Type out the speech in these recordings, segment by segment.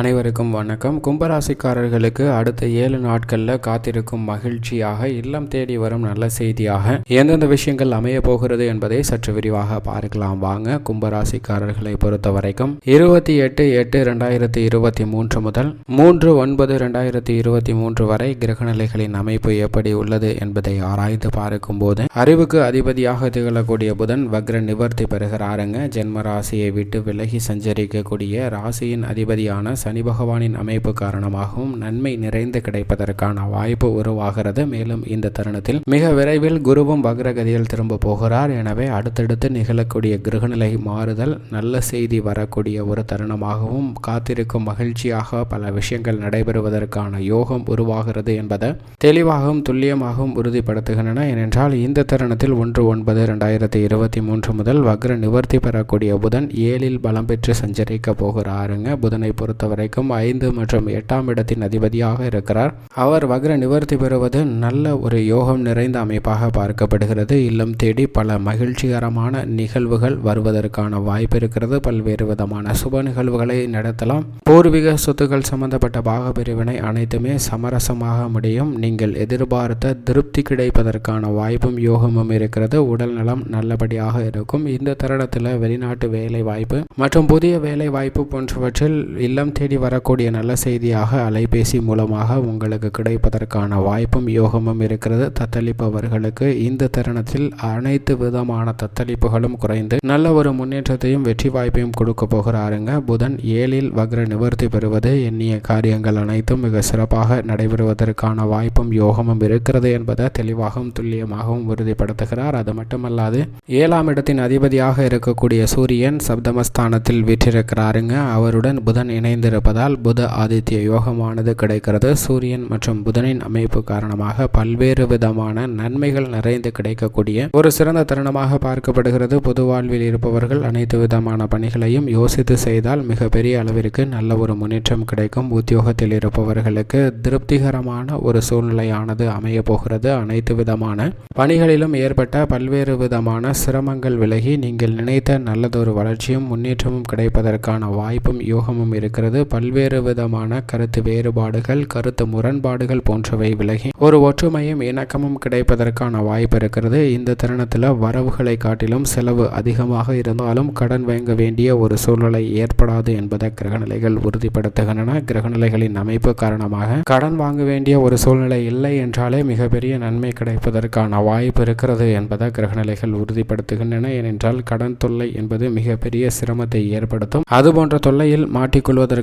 அனைவருக்கும் வணக்கம். கும்பராசிக்காரர்களுக்கு அடுத்த ஏழு நாட்களில் காத்திருக்கும் மகிழ்ச்சியாக இல்லம் தேடி வரும் நல்ல செய்தியாக எந்தெந்த விஷயங்கள் அமைய போகிறது என்பதை சற்று விரிவாக பார்க்கலாம். வாங்க கும்பராசிக்காரர்களை பொறுத்த வரைக்கும் இருபத்தி எட்டு எட்டு ரெண்டாயிரத்தி இருபத்தி மூன்று முதல் மூன்று ஒன்பது ரெண்டாயிரத்தி இருபத்தி மூன்று வரை கிரகநிலைகளின் அமைப்பு எப்படி உள்ளது என்பதை ஆராய்ந்து பார்க்கும் போது அறிவுக்கு அதிபதியாக திகழக்கூடிய புதன் வக்ர நிவர்த்தி பெறுகிறாருங்க. ஜென்ம ராசியை விட்டு விலகி சஞ்சரிக்கக்கூடிய ராசியின் அதிபதியான சனி பகவானின் அமைப்பு காரணமாகவும் நன்மை நிறைந்து கிடைப்பதற்கான வாய்ப்பு உருவாகிறது. மேலும் இந்த தருணத்தில் மிக விரைவில் குருவும் வக்ரகதியில் திரும்ப போகிறார். எனவே அடுத்தடுத்து நிகழக்கூடிய கிரகநிலை மாறுதல் நல்ல செய்தி வரக்கூடிய ஒரு தருணமாகவும் காத்திருக்கும் மகிழ்ச்சியாக பல விஷயங்கள் நடைபெறுவதற்கான யோகம் உருவாகிறது என்பதை தெளிவாகவும் துல்லியமாகவும் உறுதிப்படுத்துகின்றன. ஏனென்றால் இந்த தருணத்தில் ஒன்று ஒன்பது ரெண்டாயிரத்தி இருபத்தி மூன்று முதல் வக்ர நிவர்த்தி பெறக்கூடிய புதன் ஏழில் பலம் பெற்று சஞ்சரிக்க போகிறாருங்க. புதனை பொறுத்த பொறுத்தவரைக்கும் ஐந்து மற்றும் எட்டாம் இடத்தின் அதிபதியாக இருக்கிறார். அவர் வக்ர நிவர்த்தி பெறுவது நல்ல ஒரு யோகம் நிறைந்த அமைப்பாக பார்க்கப்படுகிறது. இல்லம் தேடி பல மகிழ்ச்சிகரமான நிகழ்வுகள் வருவதற்கான வாய்ப்பு இருக்கிறது. பல்வேறு விதமான சுப நிகழ்வுகளை நடத்தலாம். பூர்வீக சொத்துக்கள் சம்பந்தப்பட்ட பாகப்பிரிவினை அனைத்துமே சமரசமாக முடியும். நீங்கள் எதிர்பார்த்த திருப்தி கிடைப்பதற்கான வாய்ப்பும் யோகமும் இருக்கிறது. உடல் நலம் நல்லபடியாக இருக்கும். இந்த தருணத்தில் வெளிநாட்டு வேலை வாய்ப்பு மற்றும் புதிய வேலை வாய்ப்பு போன்றவற்றில் இல்லம் தேடி வரக்கூடிய நல்ல செய்தியாக அலைபேசி மூலமாக உங்களுக்கு கிடைப்பதற்கான வாய்ப்பும் யோகமும் இருக்கிறது. தத்தளிப்பவர்களுக்கு இந்த தருணத்தில் அனைத்து விதமான தத்தளிப்புகளும் குறைந்து நல்ல ஒரு முன்னேற்றத்தையும் வெற்றி வாய்ப்பையும் கொடுக்க போகிறாருங்க. புதன் ஏழில் வக்ர நிவர்த்தி பெறுவது எண்ணிய காரியங்கள் அனைத்தும் மிக சிறப்பாக நடைபெறுவதற்கான வாய்ப்பும் யோகமும் இருக்கிறது என்பதை தெளிவாகவும் துல்லியமாகவும் உறுதிப்படுத்துகிறார். அது மட்டுமல்லாது ஏழாம் இடத்தின் அதிபதியாக இருக்கக்கூடிய சூரியன் சப்தமஸ்தானத்தில் வீற்றிருக்கிறாருங்க. அவருடன் புதன் இணைந்து இணைந்திருப்பதால் புத ஆதித்ய யோகமானது கிடைக்கிறது. சூரியன் மற்றும் புதனின் அமைப்பு காரணமாக பல்வேறு விதமான நன்மைகள் நிறைந்து கிடைக்கக்கூடிய ஒரு சிறந்த தருணமாக பார்க்கப்படுகிறது. பொது வாழ்வில் இருப்பவர்கள் அனைத்து விதமான பணிகளையும் யோசித்து செய்தால் மிகப்பெரிய அளவிற்கு நல்ல ஒரு முன்னேற்றம் கிடைக்கும். உத்தியோகத்தில் இருப்பவர்களுக்கு திருப்திகரமான ஒரு சூழ்நிலையானது அமைய போகிறது. அனைத்து விதமான பணிகளிலும் ஏற்பட்ட பல்வேறு விதமான சிரமங்கள் விலகி நீங்கள் நினைத்த நல்லதொரு வளர்ச்சியும் முன்னேற்றமும் கிடைப்பதற்கான வாய்ப்பும் யோகமும் இருக்கிறது. பல்வேறு விதமான கருத்து வேறுபாடுகள் கருத்து முரண்பாடுகள் போன்றவை விலகி ஒரு ஒற்றுமையும் இணக்கமும் கிடைப்பதற்கான வாய்ப்பு இருக்கிறது. இந்த தருணத்தில் வரவுகளை காட்டிலும் செலவு அதிகமாக இருந்தாலும் கடன் வாங்க வேண்டிய ஒரு சூழ்நிலை ஏற்படாது என்பதை கிரகநிலைகள் உறுதிப்படுத்துகின்றன. கிரகநிலைகளின் அமைப்பு காரணமாக கடன் வாங்க வேண்டிய ஒரு சூழ்நிலை இல்லை என்றாலே மிகப்பெரிய நன்மை கிடைப்பதற்கான வாய்ப்பு இருக்கிறது என்பதை கிரகநிலைகள் உறுதிப்படுத்துகின்றன. ஏனென்றால் கடன் தொல்லை என்பது மிகப்பெரிய சிரமத்தை ஏற்படுத்தும். அதுபோன்ற தொல்லையில்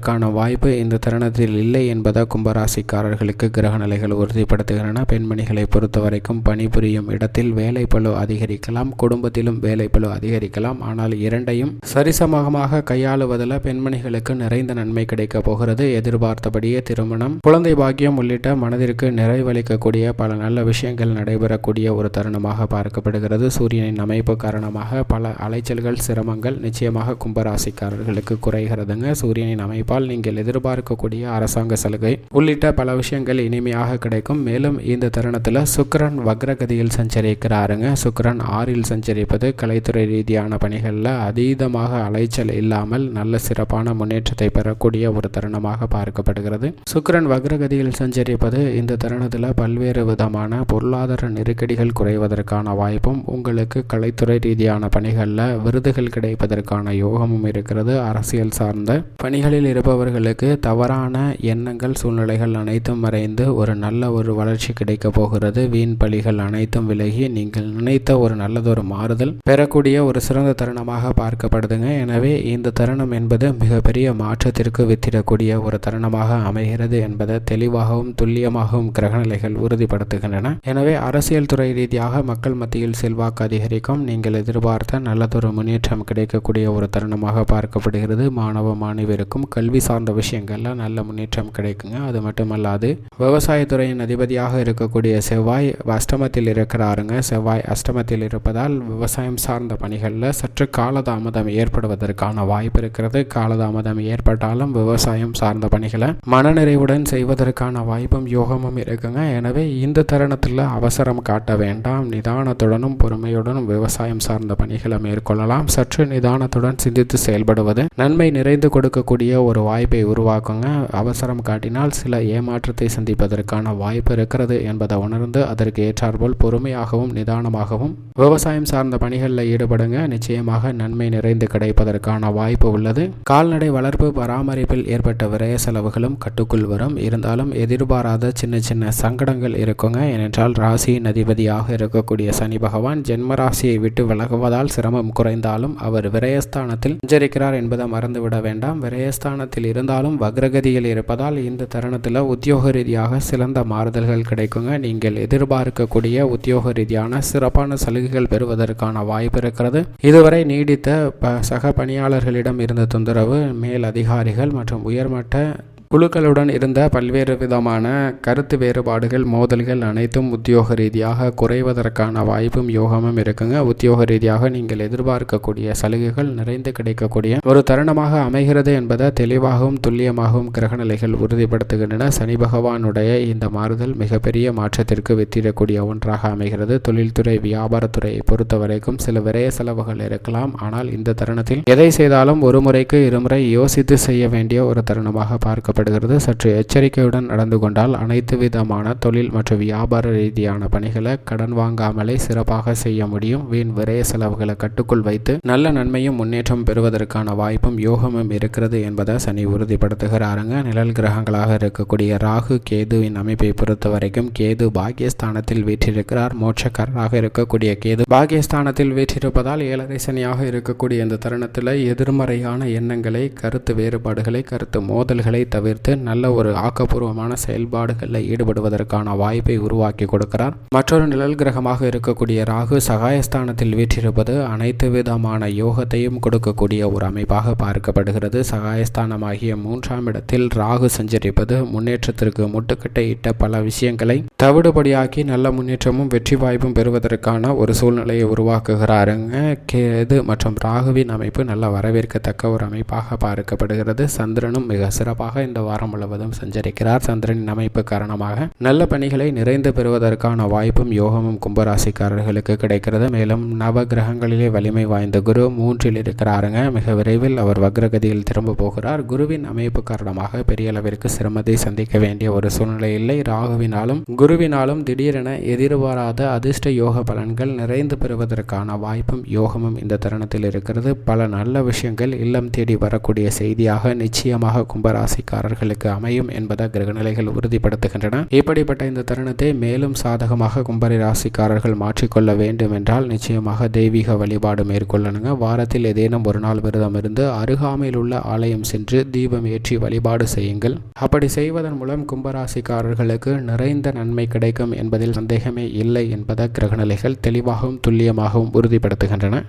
மாட்டிக்கொள்வதற்கான வாய்ப்பு இந்த தருணத்தில் இல்லை என்பதை கும்பராசிக்காரர்களுக்கு கிரகநிலைகள் உறுதிப்படுத்துகின்றன. பெண்மணிகளை பொறுத்தவரைக்கும் பணிபுரியும் இடத்தில் வேலை வேலைப்பளு அதிகரிக்கலாம் குடும்பத்திலும் வேலை வேலைப்பளு அதிகரிக்கலாம். ஆனால் இரண்டையும் சரிசமமாக கையாளுவதில் பெண்மணிகளுக்கு நிறைந்த நன்மை கிடைக்கப் போகிறது. எதிர்பார்த்தபடியே திருமணம் குழந்தை பாக்கியம் உள்ளிட்ட மனதிற்கு நிறைவளிக்கக்கூடிய பல நல்ல விஷயங்கள் நடைபெறக்கூடிய ஒரு தருணமாக பார்க்கப்படுகிறது. சூரியனின் அமைப்பு காரணமாக பல அலைச்சல்கள் சிரமங்கள் நிச்சயமாக கும்பராசிக்காரர்களுக்கு குறைகிறதுங்க. சூரியனின் அமைப்பால் நீங்கள் எதிர்பார்க்கக்கூடிய அரசாங்க சலுகை உள்ளிட்ட பல விஷயங்கள் இனிமையாக கிடைக்கும். மேலும் இந்த தருணத்தில் சுக்கரன் வக்ரகதியில் சஞ்சரிக்கிறாருங்க. சுக்கரன் ஆறில் சஞ்சரிப்பது கலைத்துறை ரீதியான பணிகளில் அதீதமாக அலைச்சல் இல்லாமல் நல்ல சிறப்பான முன்னேற்றத்தை பெறக்கூடிய ஒரு தருணமாக பார்க்கப்படுகிறது. சுக்கரன் வக்ரகதியில் சஞ்சரிப்பது இந்த தருணத்தில் பல்வேறு விதமான பொருளாதார நெருக்கடிகள் குறைவதற்கான வாய்ப்பும் உங்களுக்கு கலைத்துறை ரீதியான பணிகளில் விருதுகள் கிடைப்பதற்கான யோகமும் இருக்கிறது. அரசியல் சார்ந்த பணிகளில் இருப்பவர்களுக்கு தவறான எண்ணங்கள் சூழ்நிலைகள் அனைத்தும் மறைந்து ஒரு நல்ல ஒரு வளர்ச்சி கிடைக்கப் போகிறது. வீண் பலிகள் அனைத்தும் விலகி நீங்கள் நினைத்த ஒரு நல்லதொரு மாறுதல் பெறக்கூடிய ஒரு சிறந்த தருணமாக பார்க்கப்படுதுங்க. எனவே இந்த தருணம் என்பது மிகப்பெரிய மாற்றத்திற்கு வித்திடக்கூடிய ஒரு தருணமாக அமைகிறது என்பதை தெளிவாகவும் துல்லியமாகவும் கிரகநிலைகள் உறுதிப்படுத்துகின்றன. எனவே அரசியல் துறை ரீதியாக மக்கள் மத்தியில் செல்வாக்கு அதிகரிக்கும். நீங்கள் எதிர்பார்த்த நல்லதொரு முன்னேற்றம் கிடைக்கக்கூடிய ஒரு தருணமாக பார்க்கப்படுகிறது. மாணவ மாணவியருக்கும் கல்வி சார்ந்த விஷயங்களில் நல்ல முன்னேற்றம் கிடைக்குங்க. அது மட்டுமல்லாது விவசாயத்துறையின் அதிபதியாக இருக்கக்கூடிய செவ்வாய் அஷ்டமத்தில் இருக்கிறாருங்க. செவ்வாய் அஷ்டமத்தில் இருப்பதால் விவசாயம் சார்ந்த பணிகளில் சற்று காலதாமதம் ஏற்படுவதற்கான வாய்ப்பு இருக்கிறது. காலதாமதம் ஏற்பட்டாலும் விவசாயம் சார்ந்த பணிகளை மனநிறைவுடன் செய்வதற்கான வாய்ப்பும் யோகமும் இருக்குங்க. எனவே இந்த தருணத்தில் அவசரம் காட்ட வேண்டாம். நிதானத்துடனும் பொறுமையுடனும் விவசாயம் சார்ந்த பணிகளை மேற்கொள்ளலாம். சற்று நிதானத்துடன் சிந்தித்து செயல்படுவது நன்மை நிறைந்து கொடுக்கக்கூடிய ஒரு ஒரு வாய்ப்பை உருவாக்குங்க. அவசரம் காட்டினால் சில ஏமாற்றத்தை சந்திப்பதற்கான வாய்ப்பு இருக்கிறது என்பதை உணர்ந்து அதற்கு ஏற்றாற்போல் பொறுமையாகவும் நிதானமாகவும் விவசாயம் சார்ந்த பணிகளில் ஈடுபடுங்க. நிச்சயமாக நன்மை நிறைந்து கிடைப்பதற்கான வாய்ப்பு உள்ளது. கால்நடை வளர்ப்பு பராமரிப்பில் ஏற்பட்ட விரய செலவுகளும் கட்டுக்குள் வரும். இருந்தாலும் எதிர்பாராத சின்ன சின்ன சங்கடங்கள் இருக்குங்க. ஏனென்றால் ராசியின் அதிபதியாக இருக்கக்கூடிய சனி பகவான் ஜென்ம ராசியை விட்டு விலகுவதால் சிரமம் குறைந்தாலும் அவர் விரயஸ்தானத்தில் சஞ்சரிக்கிறார் என்பதை மறந்துவிட வேண்டாம். விரயஸ்தான விரயஸ்தானத்தில் இருந்தாலும் வக்ரகதியில் இருப்பதால் இந்த தருணத்தில் உத்தியோக ரீதியாக சிறந்த மாறுதல்கள் கிடைக்குங்க. நீங்கள் எதிர்பார்க்கக்கூடிய உத்தியோக ரீதியான சிறப்பான சலுகைகள் பெறுவதற்கான வாய்ப்பு இருக்கிறது. இதுவரை நீடித்த சக பணியாளர்களிடம் இருந்த தொந்தரவு மேல் அதிகாரிகள் மற்றும் உயர்மட்ட குழுக்களுடன் இருந்த பல்வேறு விதமான கருத்து வேறுபாடுகள் மோதல்கள் அனைத்தும் உத்தியோக ரீதியாக குறைவதற்கான வாய்ப்பும் யோகமும் இருக்குங்க. உத்தியோக ரீதியாக நீங்கள் எதிர்பார்க்கக்கூடிய சலுகைகள் நிறைந்து கிடைக்கக்கூடிய ஒரு தருணமாக அமைகிறது என்பதை தெளிவாகவும் துல்லியமாகவும் கிரகநிலைகள் உறுதிப்படுத்துகின்றன. சனி பகவானுடைய இந்த மாறுதல் மிகப்பெரிய மாற்றத்திற்கு வெற்றிடக்கூடிய ஒன்றாக அமைகிறது. தொழில்துறை வியாபாரத்துறையை பொறுத்தவரைக்கும் சில விரய செலவுகள் இருக்கலாம். ஆனால் இந்த தருணத்தில் எதை செய்தாலும் ஒரு முறைக்கு இருமுறை யோசித்து செய்ய வேண்டிய ஒரு தருணமாக பார்க்க காணப்படுகிறது சற்று எச்சரிக்கையுடன் நடந்து கொண்டால் அனைத்து விதமான தொழில் மற்றும் வியாபார ரீதியான பணிகளை கடன் வாங்காமலே சிறப்பாக செய்ய முடியும். வீண் விரைய செலவுகளை கட்டுக்குள் வைத்து நல்ல நன்மையும் முன்னேற்றம் பெறுவதற்கான வாய்ப்பும் யோகமும் இருக்கிறது என்பதை சனி உறுதிப்படுத்துகிறாருங்க. நிழல் கிரகங்களாக இருக்கக்கூடிய ராகு கேதுவின் அமைப்பை பொறுத்த வரைக்கும் கேது பாகியஸ்தானத்தில் வீற்றிருக்கிறார். மோட்சக்காரராக இருக்கக்கூடிய கேது பாகியஸ்தானத்தில் வீற்றிருப்பதால் ஏழரை சனியாக இருக்கக்கூடிய இந்த தருணத்தில் எதிர்மறையான எண்ணங்களை கருத்து வேறுபாடுகளை கருத்து மோதல்களை தவிர தவிர்த்து நல்ல ஒரு ஆக்கப்பூர்வமான செயல்பாடுகளில் ஈடுபடுவதற்கான வாய்ப்பை உருவாக்கி கொடுக்கிறார். மற்றொரு நிழல் கிரகமாக இருக்கக்கூடிய ராகு சகாயஸ்தானத்தில் வீற்றிருப்பது அனைத்து விதமான யோகத்தையும் கொடுக்கக்கூடிய ஒரு அமைப்பாக பார்க்கப்படுகிறது. சகாயஸ்தானமாகிய மூன்றாம் இடத்தில் ராகு சஞ்சரிப்பது முன்னேற்றத்திற்கு முட்டுக்கட்டை இட்ட பல விஷயங்களை தவிடுபடியாக்கி நல்ல முன்னேற்றமும் வெற்றி வாய்ப்பும் பெறுவதற்கான ஒரு சூழ்நிலையை உருவாக்குகிறாருங்க. கேது மற்றும் ராகுவின் அமைப்பு நல்ல வரவேற்கத்தக்க ஒரு அமைப்பாக பார்க்கப்படுகிறது. சந்திரனும் மிக சிறப்பாக இந்த வாரம் முழுவதும் சஞ்சரிக்கிறார். சந்திரனின் அமைப்பு காரணமாக நல்ல பணிகளை நிறைந்து பெறுவதற்கான வாய்ப்பும் யோகமும் கும்பராசிக்காரர்களுக்கு கிடைக்கிறது. மேலும் நவ கிரகங்களிலே வலிமை வாய்ந்த குரு மூன்றில் இருக்கிறாருங்க. மிக விரைவில் அவர் வக்ரகதியில் திரும்ப போகிறார். குருவின் அமைப்பு காரணமாக பெரிய அளவிற்கு சிரமத்தை சந்திக்க வேண்டிய ஒரு சூழ்நிலை இல்லை. ராகுவினாலும் குருவினாலும் திடீரென எதிர்பாராத அதிர்ஷ்ட யோக பலன்கள் நிறைந்து பெறுவதற்கான வாய்ப்பும் யோகமும் இந்த தருணத்தில் இருக்கிறது. பல நல்ல விஷயங்கள் இல்லம் தேடி வரக்கூடிய செய்தியாக நிச்சயமாக கும்பராசிக்கார அவர்களுக்கு அமையும் என்பதை கிரகநிலைகள் உறுதிப்படுத்துகின்றன. இப்படிப்பட்ட இந்த தருணத்தை மேலும் சாதகமாக கும்பரி ராசிக்காரர்கள் மாற்றிக்கொள்ள வேண்டும் என்றால் நிச்சயமாக தெய்வீக வழிபாடு மேற்கொள்ளணுங்க. வாரத்தில் ஏதேனும் ஒரு நாள் விரதம் இருந்து அருகாமையில் உள்ள ஆலயம் சென்று தீபம் ஏற்றி வழிபாடு செய்யுங்கள். அப்படி செய்வதன் மூலம் கும்பராசிக்காரர்களுக்கு நிறைந்த நன்மை கிடைக்கும் என்பதில் சந்தேகமே இல்லை என்பதை கிரகநிலைகள் தெளிவாகவும் துல்லியமாகவும் உறுதிப்படுத்துகின்றன.